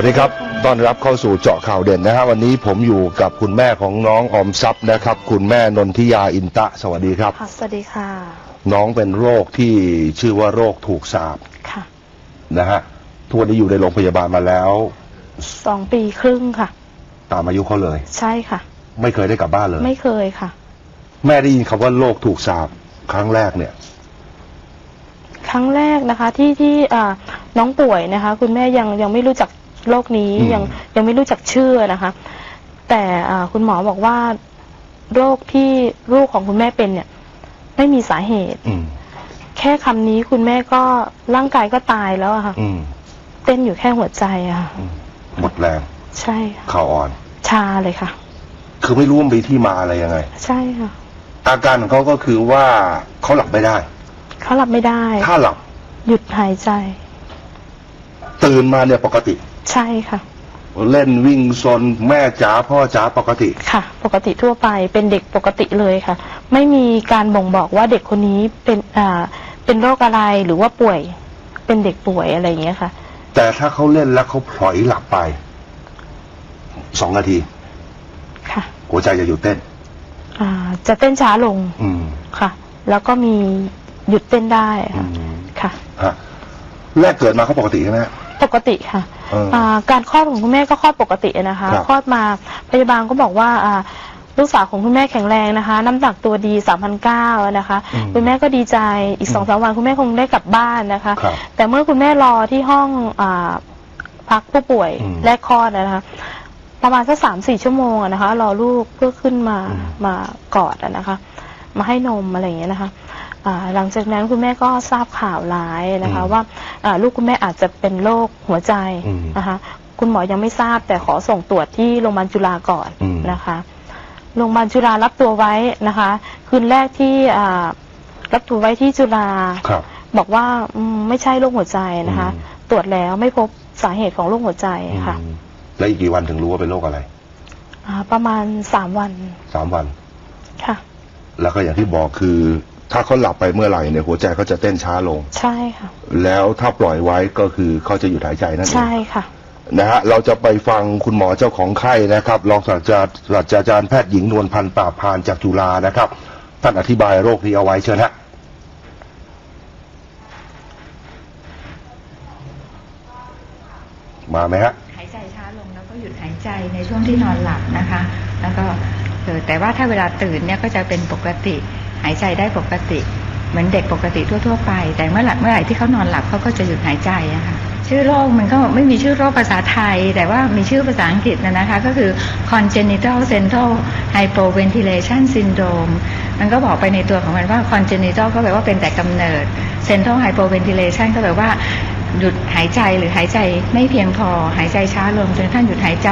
สวัสดีครับต้อนรับเข้าสู่เจาะข่าวเด่นนะฮะวันนี้ผมอยู่กับคุณแม่ของน้องออมทรัพย์นะครับ คุณแม่นนทิยาอินตะ สวัสดีครับ ค่ะสวัสดีค่ะ น้องเป็นโรคที่ชื่อว่าโรคถูกสาบค่ะ นะฮะทุกวันนี้อยู่ในโรงพยาบาลมาแล้ว สองปีครึ่งค่ะ ตามอายุเขาเลย ใช่ค่ะ ไม่เคยได้กลับบ้านเลย ไม่เคยค่ะ แม่ได้ยินคำว่าโรคถูกสาบครั้งแรกเนี่ย ครั้งแรกนะคะที่ที่อ่าน้องป่วยนะคะ คุณแม่ยังยังไม่รู้จัก โรคนี้อืม ยังยังไม่รู้จักชื่อนะคะ แต่อ่าคุณหมอบอกว่าโรคที่ลูกของคุณแม่เป็นเนี่ย ไม่มีสาเหตุ อืม แค่คำนี้คุณแม่ก็ร่างกายก็ตายแล้วอะค่ะ อืมเต้นอยู่แค่หัวใจอะค่ะอืมหมดแรงใช่ค่ะเข่าอ่อน ชาเลยค่ะ คือไม่รู้ว่ามีที่มาอะไรยังไง ใช่ค่ะ อาการของเขาก็คือว่าเขาหลับไม่ได้ เขาหลับไม่ได้ ถ้าหลับหยุดหายใจ ตื่นมาเนี่ยปกติ ใช่ค่ะ เล่นวิ่งซนแม่จ๋าพ่อจ๋าปกติ ค่ะ ปกติทั่วไปเป็นเด็กปกติเลยค่ะ ไม่มีการบ่งบอกว่าเด็กคนนี้เป็นอ่าเป็นโรคอะไรหรือว่าป่วย เป็นเด็กป่วยอะไรอย่างเงี้ยค่ะ แต่ถ้าเขาเล่นแล้วเขาพลอยหลับไปสองนาที ค่ะ หัวใจจะหยุดเต้น อ่า จะเต้นช้าลงอืมค่ะ แล้วก็มีหยุดเต้นได้อืค่ะมค่ะ ฮะแรกเกิดมาเขาปกติใช่ไหมฮะ ปกติค่ะเอออ่าการคลอดของคุณแม่ก็คลอดปกตินะคะครับ คลอดมาพยาบาลก็บอกว่าอ่าลูกสาวของคุณแม่แข็งแรงนะคะ น้ำหนักตัวดี3,009นะคะคุณแม่ก็ดีใจอีกสองสามวันคุณแม่คงได้กลับบ้านนะคะ ครับแต่เมื่อคุณแม่รอที่ห้องอาพักผู้ป่วยอืมแรกคลอดนะคะ ประมาณสักสามสี่ชั่วโมงอะนะคะ รอลูกเพื่อขึ้นมาอืม มากอดอะนะคะ มาให้นมอะไรอย่างเงี้ยนะคะอ่า หลังจากนั้นคุณแม่ก็ทราบข่าวร้ายนะคะว่าอ่าลูกคุณแม่อาจจะเป็นโรคหัวใจอืมนะคะคุณหมอยังไม่ทราบแต่ขอส่งตรวจที่โรงพยาบาลจุฬาก่อนอืมนะคะโรงพยาบาลจุฬารับตัวไว้นะคะ คืนแรกที่อ่ารับตัวไว้ที่จุฬาครับบอกว่าอืมไม่ใช่โรคหัวใจนะคะอืมตรวจแล้วไม่พบสาเหตุของโรคหัวใจค่ะอืมแล้วอีกกี่วันถึงรู้ว่าเป็นโรคอะไรอ่าประมาณสามวันสามวัน ค่ะ แล้วก็อย่างที่บอกคือ ถ้าเขาหลับไปเมื่อไหร่เนี่ยหัวใจเขาจะเต้นช้าลง ใช่ค่ะ แล้วถ้าปล่อยไว้ก็คือเขาจะหยุดหายใจนั่นเอง ใช่ค่ะ นะฮะ เราจะไปฟังคุณหมอเจ้าของไข้นะครับ รองศาสตราจารย์ศาสตราจารย์แพทย์หญิงนวลพันธ์ปราบพานจากจุฬานะครับ ท่านอธิบายโรคนี้เอาไว้เชิญฮะ มาไหมฮะ หายใจช้าลงแล้วก็หยุดหายใจในช่วงที่นอนหลับนะคะ แล้วก็เออแต่ว่าถ้าเวลาตื่นเนี่ยก็จะเป็นปกติ หายใจได้ปกติ เหมือนเด็กปกติทั่ว ๆ ไป แต่เมื่อหลับเมื่อไหร่ที่เขานอนหลับเขาก็จะหยุดหายใจอะค่ะชื่อโรคมันก็ไม่มีชื่อโรคภาษาไทย แต่ว่ามีชื่อภาษาอังกฤษนะนะคะ ก็คือ congenital central hypoventilation syndrome มันก็บอกไปในตัวของมันว่า congenital ก็แปลว่าเป็นแต่กำเนิด central hypoventilation ก็แปลว่า หยุดหายใจหรือหายใจไม่เพียงพอหายใจช้าลงจนทั่งหยุดหายใจ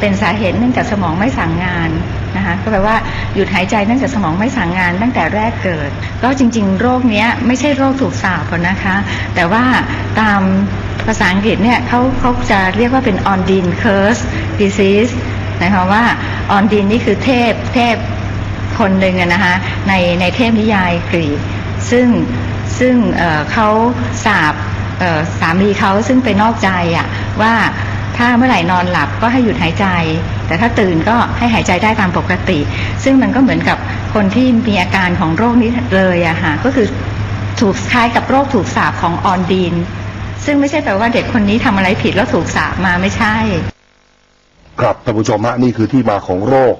เป็นสาเหตุเนื่องจากสมองไม่สั่งงานนะคะก็แปลว่าหยุดหายใจเนื่องจากสมองไม่สั่งงานตั้งแต่แรกเกิด ก็จริง ๆ โรคเนี้ยไม่ใช่โรคถูกสาบนะคะ แต่ว่าตามภาษาอังกฤษเนี่ยเขาเขาจะเรียกว่าเป็น Ondine curse disease นะคะว่า Ondine นี่คือเทพเทพคนหนึ่งอะนะคะในในเทพนิยายกรีกซึ่งซึ่งเเขาสาบ สามีเขาซึ่งไปนอกใจอะว่าถ้าเมื่อไหร่นอนหลับก็ให้หยุดหายใจ แต่ถ้าตื่นก็ให้หายใจได้ตามปกติ ซึ่งมันก็เหมือนกับคนที่มีอาการของโรคนี้เลยอะค่ะก็คือถูกคล้ายกับโรคถูกสาบของออนดีน ซึ่งไม่ใช่แปลว่าเด็กคนนี้ทำอะไรผิดแล้วถูกสาบมาไม่ใช่ ครับท่านผู้ชมฮะนี่คือที่มาของโรค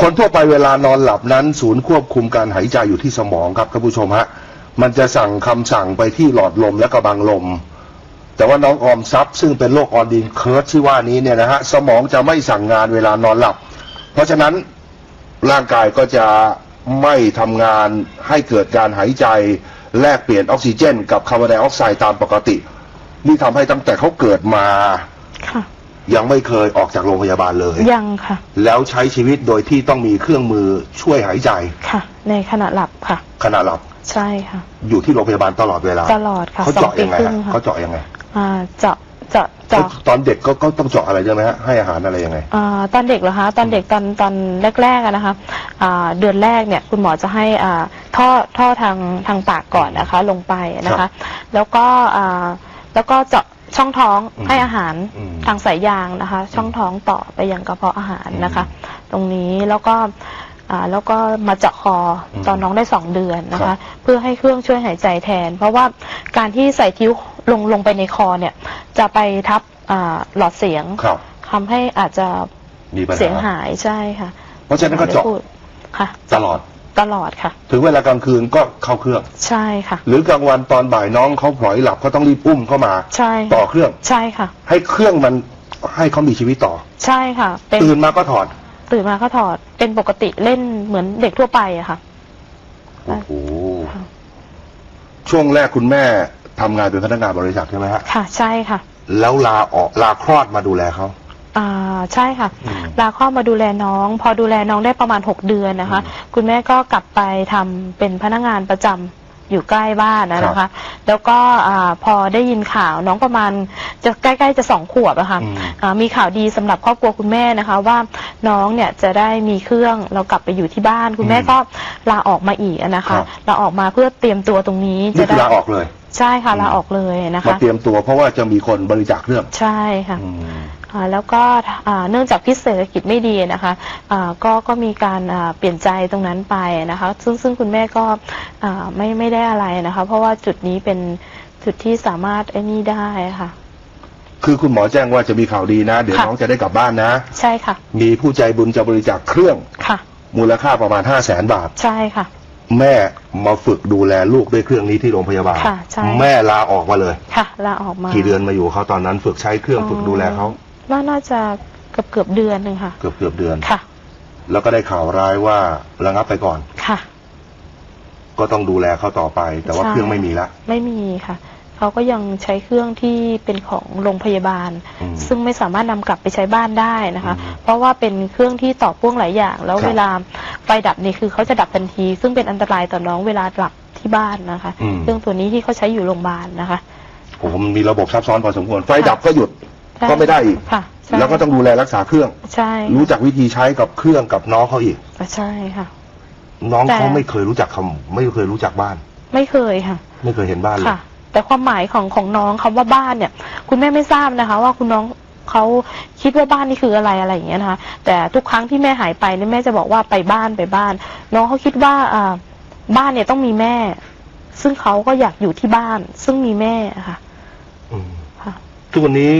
คนทั่วไปเวลานอนหลับนั้น ศูนย์ควบคุมการหายใจอยู่ที่สมองครับท่านผู้ชมฮะ มันจะสั่งคำสั่งไปที่หลอดลมและกระบังลม แต่ว่าน้องออมทรัพย์ซึ่งเป็นโรคออนดินเคิร์สที่ว่านี้เนี่ยนะฮะสมองจะไม่สั่งงานเวลานอนหลับ เพราะฉะนั้นร่างกายก็จะไม่ทำงานให้เกิดการหายใจแลกเปลี่ยนออกซิเจน กับคาร์บอนไดออกไซด์ตามปกติ นี่ทำให้ตั้งแต่เขาเกิดมาค่ะยังไม่เคยออกจากโรงพยาบาลเลย ยังค่ะ แล้วใช้ชีวิตโดยที่ต้องมีเครื่องมือช่วยหายใจ ค่ะ ในขณะหลับค่ะ ขณะหลับใช่ค่ะ อยู่ที่โรงพยาบาลตลอดเวลาตลอดค่ะเขาสอเจาะงปียังไงครึ่ฮะงค่ะเขาเจาะยังไงอ่าเจาะเจาะเจาะตอนเด็กก็ก็ต้องเจาะอะไรใช่ไหมฮะให้อาหารอะไรยังไงอ่าตอนเด็กเหรอคะตอนเด็กตอนตอนแรกๆอะนะคะอ่าเดือนแรกเนี่ยคุณหมอจะให้อ่าท่อท่อทางทางปากก่อนนะคะ ลงไปนะครัคะบแล้วก็อ่าแล้วก็เจาะช่องท้องอืมให้อาหารอืมทางสายยางนะคะ ช่องท้องต่อไปยังกระเพาะอาหารนะคะ ตรงนี้แล้วก็อ่า แล้วก็มาเจาะคออมตอนน้องได้สองเดือนนะครัคะ บ เพื่อให้เครื่องช่วยหายใจแทน เพราะว่าการที่ใส่ทิ้วลงลงไปในคอเนี่ย จะไปทับอ่าหลอดเสียงครับ ทำให้อาจจะมีปัญเสียงหาหายใช่ค่ะเพราะฉะนั้นก็เจาะไม่ได้พูดค่ะ ตลอด ตลอดค่ะ ถึงเวลากลางคืนก็เข้าเครื่อง ใช่ค่ะ หรือกลางวันตอนบ่ายน้องเขาพลอยหลับเขาต้องรีบอุ้มเข้ามา ใช่ต่อเครื่อง ใช่ค่ะ ให้เครื่องมันให้เขามีชีวิตต่อ ใช่ค่ะ เป็นตื่นมาก็ถอด ตื่นมาก็ถอดเป็นปกติเล่นเหมือนเด็กทั่วไปอะค่ะ โอ้โหค่ะช่วงแรกคุณแม่ทำงานเป็นพนักงานบริษัทใช่ไหมฮะค่ะ ใช่ค่ะ แล้วลาออกลาคลอดมาดูแลเขา อ่าใช่ค่ะ อืมลาคลอดมาดูแลน้อง พอดูแลน้องได้ประมาณหกเดือนนะคะอืมคุณแม่ก็กลับไปทำเป็นพนักงานประจำ อยู่ใกล้บ้านนะครันะบคะ แล้วก็อ่าพอได้ยินข่าวน้องประมาณจะใกล้ๆจะสองขวบอะค่ะอืม อ่ามีข่าวดีสำหรับครอบครัวคุณแม่นะคะ ว่าน้องเนี่ยจะได้มีเครื่องเรากลับไปอยู่ที่บ้านคุณแม่ก็ลาออกมาอีกอะนะคะครับลาออกมาเพื่อเตรียมตัวตรงนี้นี่จะคือได้ลาออกเลย ใช่ค่ะอืมลาออกเลยนะมาคะ เตรียมตัวเพราะว่าจะมีคนบริจาคเครื่องใช่ค่ะ อืม อ่าแล้วก็อ่าเนื่องจากพิษเศรษฐกิจไม่ดีนะคะอ่าก็ก็มีการอ่าเปลี่ยนใจตรงนั้นไปนะคะ ซึ่งซึ่งคุณแม่ก็อ่า ไม่ไม่ได้อะไรนะคะ เพราะว่าจุดนี้เป็นจุดที่สามารถไอ้นี่ได้ค่ะ คือคุณหมอแจ้งว่าจะมีข่าวดีนะ เดี๋ยวค่ะ น้องจะได้กลับบ้านนะ ใช่ค่ะ มีผู้ใจบุญจะบริจาคเครื่องค่ะ มูลค่าประมาณห้าแสนบาท ใช่ค่ะ แม่มาฝึกดูแลลูกด้วยเครื่องนี้ที่โรงพยาบาล ค่ะใช่ แม่ลาออกมาเลย ค่ะลาออกมากี่เดือนมาอยู่กับเขาตอนนั้นฝึกใช้เครื่องฝึกดูแลเขาว่าน่าจะเกือบเกือบเดือนหนึ่งค่ะ เกือบเกือบเดือน ค่ะ แล้วก็ได้ข่าวร้ายว่าระงับไปก่อน ค่ะ ก็ต้องดูแลเขาต่อไป แต่ว่าใช่ เครื่องไม่มีละ ไม่มีค่ะ เขาก็ยังใช้เครื่องที่เป็นของโรงพยาบาล อืมซึ่งไม่สามารถนำกลับไปใช้บ้านได้นะคะ อืมเพราะว่าเป็นเครื่องที่ต่อพ่วงหลายอย่าง แล้วครับเวลาไฟดับนี่คือเขาจะดับทันที ซึ่งเป็นอันตรายต่อน้องเวลาหลับที่บ้านนะคะ อืม เครื่องตัวนี้ที่เขาใช้อยู่โรงพยาบาลนะคะ โอ้โหมันมีระบบซับซ้อนพอสมควร ไฟค่ะดับก็หยุด ใช่ก็ไม่ได้อีก ค่ะใช่แล้วก็ต้องดูแลรักษาเครื่อง ใช่รู้จักวิธีใช้กับเครื่องกับน้องเขาอีก ใช่ค่ะ น้องแต่ เขาไม่เคยรู้จักคำไม่เคยรู้จักบ้าน ไม่เคยค่ะ ไม่เคยเห็นบ้านเลย ค่ะ แต่ความหมายของของน้องคำว่าบ้านเนี่ย คุณแม่ไม่ทราบนะคะ ว่าคุณน้องเขาคิดว่าบ้านนี่คืออะไรอะไรอย่างเงี้ยนะคะแต่ทุกครั้งที่แม่หายไปเนี่ยแม่จะบอกว่าไปบ้านไปบ้าน น้องเขาคิดว่าอ่าบ้านเนี่ยต้องมีแม่ ซึ่งเขาก็อยากอยู่ที่บ้าน ซึ่งมีแม่ค่ะอืมค่ะ ทุกวันนี้